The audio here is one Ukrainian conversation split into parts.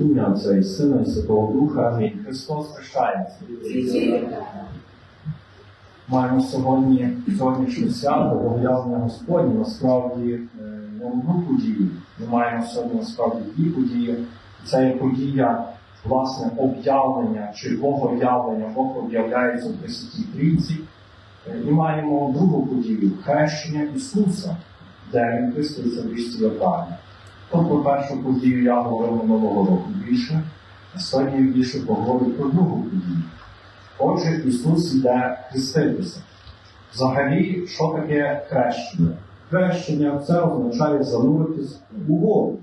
Ім'я Отця і Сина і Святого Духа. Амінь. Христос хрещається. Маємо сьогодні сьогоднішнє свято, об'явлення Господнє, насправді е, не одну подію. Ми маємо сьогодні насправді дві події. Це є подія власне об'явлення чи богоявлення, Бог об'являється в Пресвятій Трійці. Е, І маємо другу подію хрещення Ісуса, де Він хреститься в річці Йордані. Тобто першу подію я говорив минулого року більше, а сьогодні більше поговорю про другу подію. Отже, Ісус йде хреститися. Взагалі, що таке хрещення? Хрещення це означає зануритись у воду.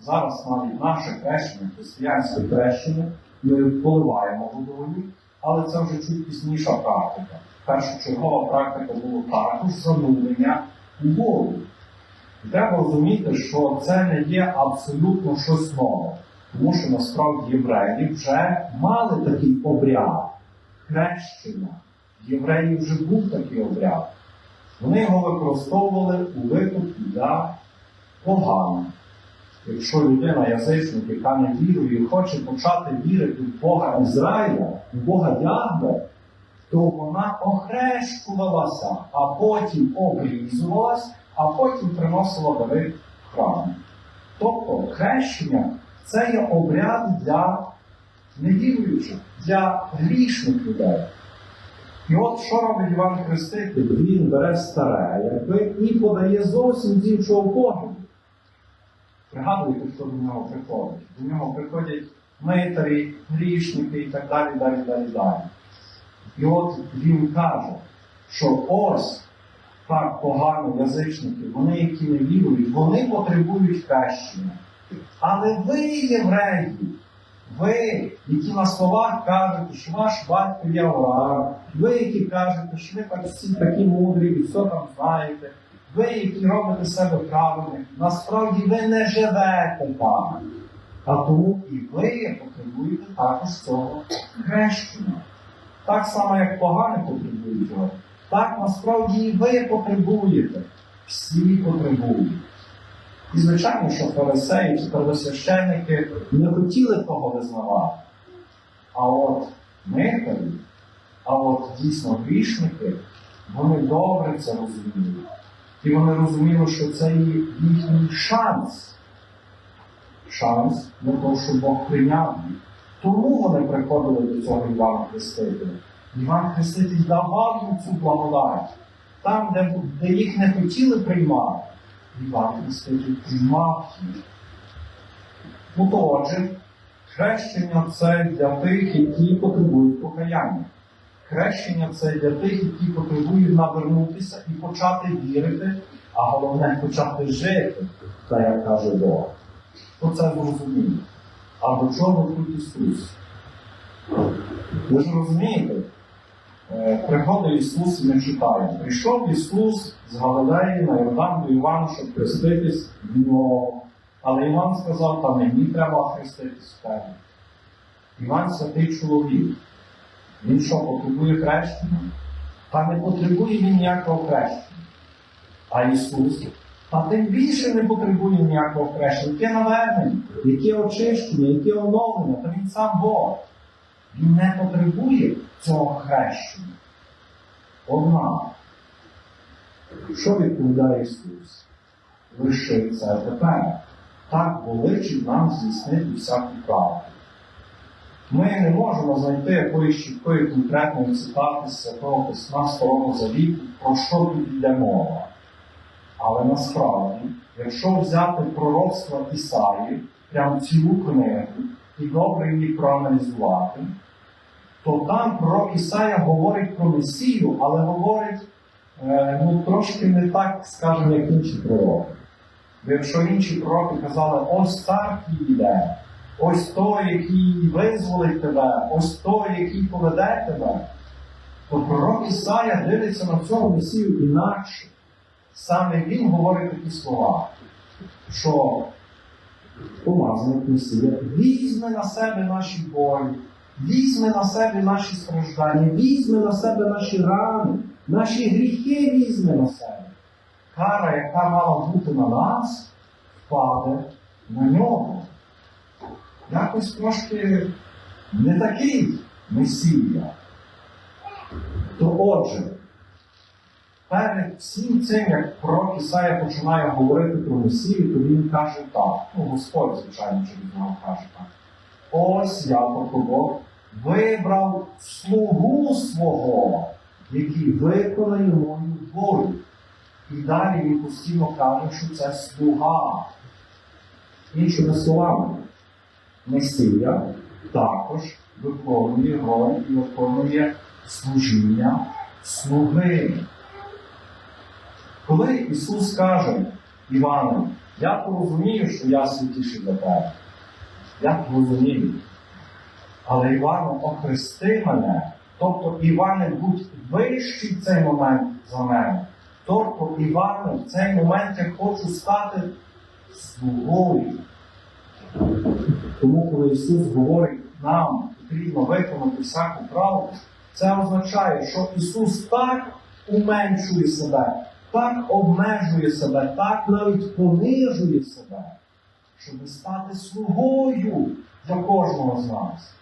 Зараз навіть наше хрещення, християнське хрещення, ми поливаємо водою, але це вже чуть пізніша практика. Першочергова практика була також занурення у воду. Треба розуміти, що це не є абсолютно щось нове, тому що насправді євреї вже мали такий обряд хрещення. В євреїв вже був такий обряд. Вони його використовували у випадку для погано. Якщо людина, язичник, яка не вірує, хоче почати вірити в Бога Ізраїля, в Бога Ягве, то вона охрещувалася, а потім обрізувалась, а потім приносила дари в храм. Тобто хрещення це є обряд для невіруючих, для грішних людей. І от що робить Іван Хреститель? Він бере старе, якби і подає зовсім з іншого погляду. Пригадуєте, хто до нього приходить? До нього приходять митарі, грішники і так далі, далі, далі, далі. І от він каже, що ось так погано язичники, вони, які не вірують, вони потребують хрещення. Але ви, євреї, ви, які на словах кажете, що ваш батько є Авраам, ви, які кажете, що ви так всі такі мудрі і все там знаєте, ви, які робите себе правильним, насправді ви не живете там. А тому і ви потребуєте також цього хрещення. Так само, як погане потребують його, так насправді і ви потребуєте. Всі потребують. І звичайно, що фарисеї чи первосвященники не хотіли того визнавати. А от митарі, а от дійсно грішники, вони добре це розуміли. І вони розуміли, що це їхній шанс. Шанс для того, щоб Бог прийняв їх. Тому вони приходили до цього Івана Хрестителя. Іван Хреститель давав цю благодать. Там, де, де їх не хотіли приймати, Іван Хреститель приймав їх. Ну то отже, хрещення це для тих, які потребують покаяння. Хрещення це для тих, які потребують навернутися і почати вірити, а головне почати жити, так як каже Бог. Це зрозуміло. А до чого тут Ісус? Ви ж розумієте, е, приходить Ісус і ми читаємо. Прийшов Ісус з Галилеї на Йордан до Івана, щоб хреститись в нього. Але Іван сказав, та мені треба хреститись в тебе. Іван святий чоловік. Він що, потребує хрещення? Та не потребує він ніякого хрещення. А Ісус, та тим більше не потребує ніякого хрещення. Яке навернення, яке очищення, яке оновлення, та він сам Бог. Він не потребує цього хрещення. Однак, що відповідає Ісус? Лише це тепер. Так боличить нам здійснити всяку правду. Ми не можемо знайти якоїсь чіткої конкретної цитати з Святого Письма Старого Завіту, про що тут йде мова. Але насправді, якщо взяти пророцтво Ісаї, прям цілу книгу, і добре її проаналізувати, то там пророк Ісая говорить про Месію, але говорить е, ну, трошки не так, скажімо, як інші пророки. Бо якщо інші пророки казали, ось цар йде, ось той, який визволить тебе, ось той, який поведе тебе, то пророк Ісая дивиться на цього Месію інакше. Саме він говорить такі слова, що помазаник Месія візьме на себе наші болі, візьме на себе наші страждання, візьме на себе наші рани, наші гріхи візьме на себе. Кара, яка мала бути на нас, впаде на нього. якось трошки не такий Месія. То отже, перед всім цим, як пророк Ісая починає говорити про Месію, то він каже так. Ну, Господь, звичайно, через нього каже так. Ось я, тобто вибрав слугу свого, який виконає мою волю. І далі він постійно каже, що це слуга. Іншими словами, Месія також виконує роль і виконує служіння слуги. Коли Ісус каже Івану, я порозумію, що я святіший за тебе. Я порозумію. Але Івану охрести мене, тобто Іване, будь вищий цей момент за мене. Тобто, Іване, в цей момент я хочу стати слугою. Тому, коли Ісус говорить нам, потрібно виконати всяку правду, це означає, що Ісус так уменшує себе, так обмежує себе, так навіть понижує себе, щоб стати слугою для кожного з нас.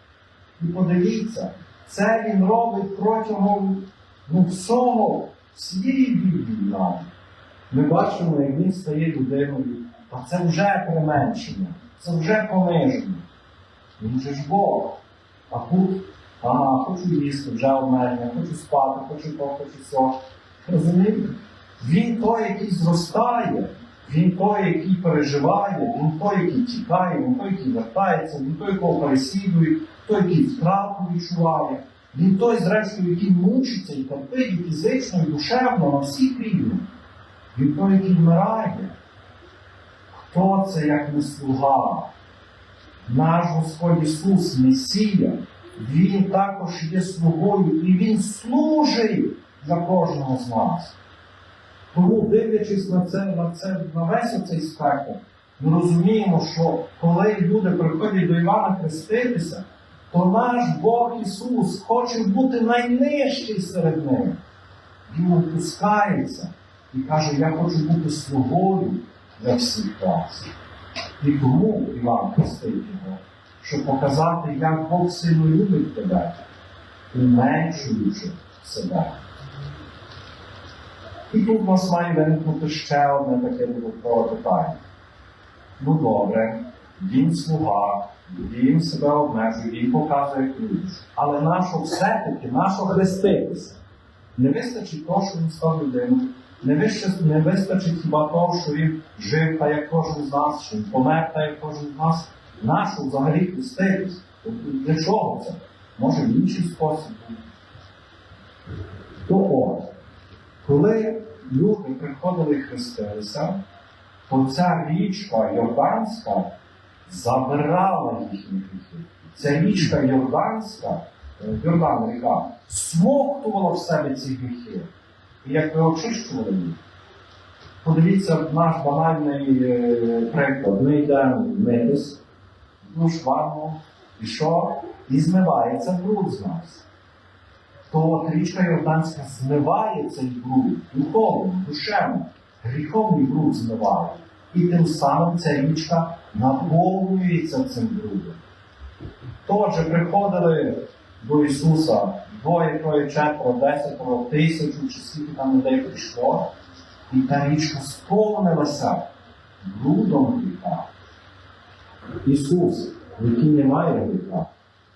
І подивіться, це він робить протягом ну, всього всієї Біблії нам. Ми бачимо, як він стає людиною, а це вже применшення, це вже пониження. Він же ж Бог. А тут, ага, хочу їсти, вже обмеження, хочу спати, хочу то, хочу все. Розумієте? Він той, який зростає, він той, який переживає, він той, який тікає, він той, який вертається, він той, якого переслідують, той, який втрату відчуває. Він той, зрештою, який мучиться і терпить і фізично, і душевно на всіх рівнях. Він той, який вмирає. Хто це як не слуга? Наш Господь Ісус, Месія, Він також є слугою і Він служить за кожного з нас. Тому, дивлячись на це, на це, на весь цей спектр, ми розуміємо, що коли люди приходять до Івана хреститися, то наш Бог Ісус хоче бути найнижчий серед них. Він опускається і каже, я хочу бути слугою для всіх вас. І тому Іван хрестить його, щоб показати, як Бог сильно любить тебе, уменшуючи себе. У нас має виникнути ще одне таке додаткове питання. Ну добре, він слуга, він себе обмежує, він показує ключ. Але нащо все-таки, нащо хреститися? Не вистачить того, що він став людиною. Не вистачить, хіба того, що він жив так, як кожен з нас, що він помер так, як кожен з нас. Нащо взагалі хреститись? Для чого це? Може в інший спосіб. То от, коли люди приходили хрестилися, то ця річка Йорданська забирала їхні гріхи. Ця річка Йорданська, е, Йордан ріка, смоктувала в себе ці гріхи. І як ви очищували їх. Подивіться наш банальний е, приклад. Ми йдемо митись, ну шварно, і що? І змивається бруд з нас. То річка Йорданська змиває цей бруд духовно, душевно, гріховний бруд змиває. І тим самим ця річка наповнюється цим брудом. Отже, приходили до Ісуса двоє, троє, четверо, десятеро, тисячу, чи скільки там людей прийшло, і та річка сповнилася брудом гріха. Ісус, який не має гріха,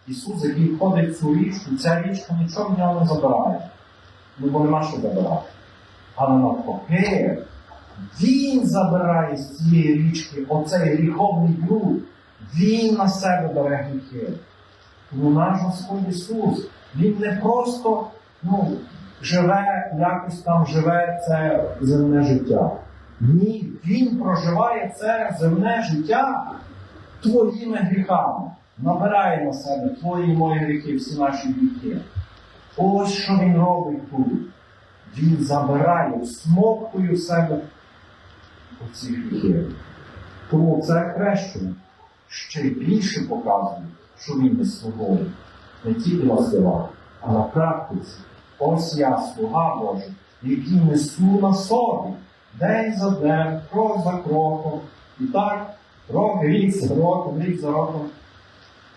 Ісус, який входить в цю річку, ця річка нічого в нього не забирає. Ну, бо нема що забирати. Але навпаки, Він забирає з цієї річки оцей гріховний бруд. Він на себе бере гріхи. Тому наш Господь Ісус, Він не просто ну, живе, якось там живе це земне життя. Ні, Він проживає це земне життя твоїми гріхами. Набирає на себе твої мої гріхи, всі наші гріхи. Ось що він робить тут. Він забирає, смоктує в себе оці гріхи. Тому це хрещення ще більше показує, що він не слугою. Не тільки на словах, а на практиці. Ось я, слуга Божий, який несу на собі день за днем, крок за кроком. І так, рок, рік за роком, рік за роком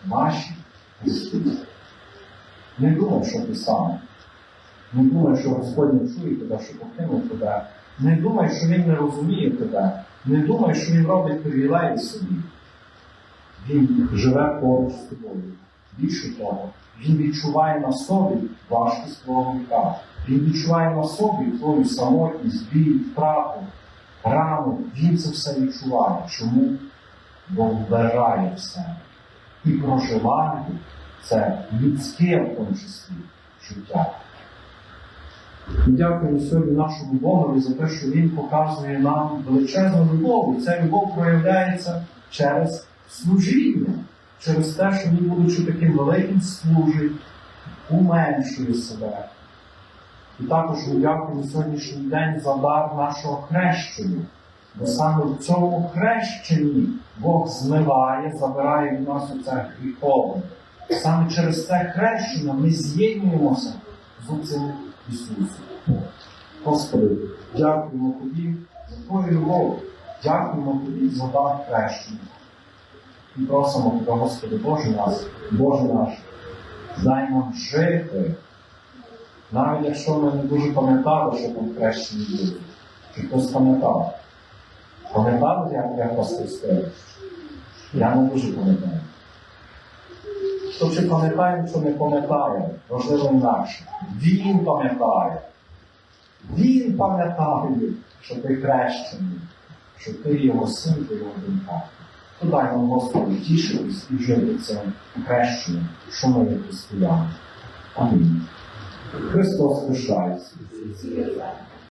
наші Христі. Не думай, що ти сам. Не думай, що Господь не чує тебе, що покинув тебе. Не думай, що Він не розуміє тебе. Не думай, що Він робить привілеї собі. Він живе поруч з тобою. Більше того, він відчуває на собі важкість твого гріха. Він відчуває на собі твою самотність, біль, втрату, рану. Він це все відчуває. Чому? Бо вбирає в себе. І проживає це людське в тому числі життя. Дякуємо сьогодні нашому Богові за те, що Він показує нам величезну любов. І ця любов проявляється через служіння, через те, що він, будучи таким великим, служить, уменшує себе. І також ми дякуємо сьогоднішній день за дар нашого хрещення. Бо саме в цьому хрещенні Бог змиває, забирає від нас оце гріхове. Саме через це хрещення ми з'єднуємося з оцим Ісусом. Господи, дякуємо Тобі за Твою любов, дякуємо Тобі за дар хрещення. І просимо Тебе, Господи, Боже нас, Боже наш, дай нам жити, навіть якщо ми не дуже пам'ятали, що там хрещені люди. Чи хтось пам'ятав? Пам'ятали, як я хрестив? Я не дуже пам'ятаю. Хто чи пам'ятає, чи не пам'ятає, важливо інакше. Він пам'ятає. Він пам'ятає, що ти хрещений, що ти його син, ти його донька. То дай нам, Господи, тішитись і жити цим хрещенням, що ми християни. Амінь. Христос разом.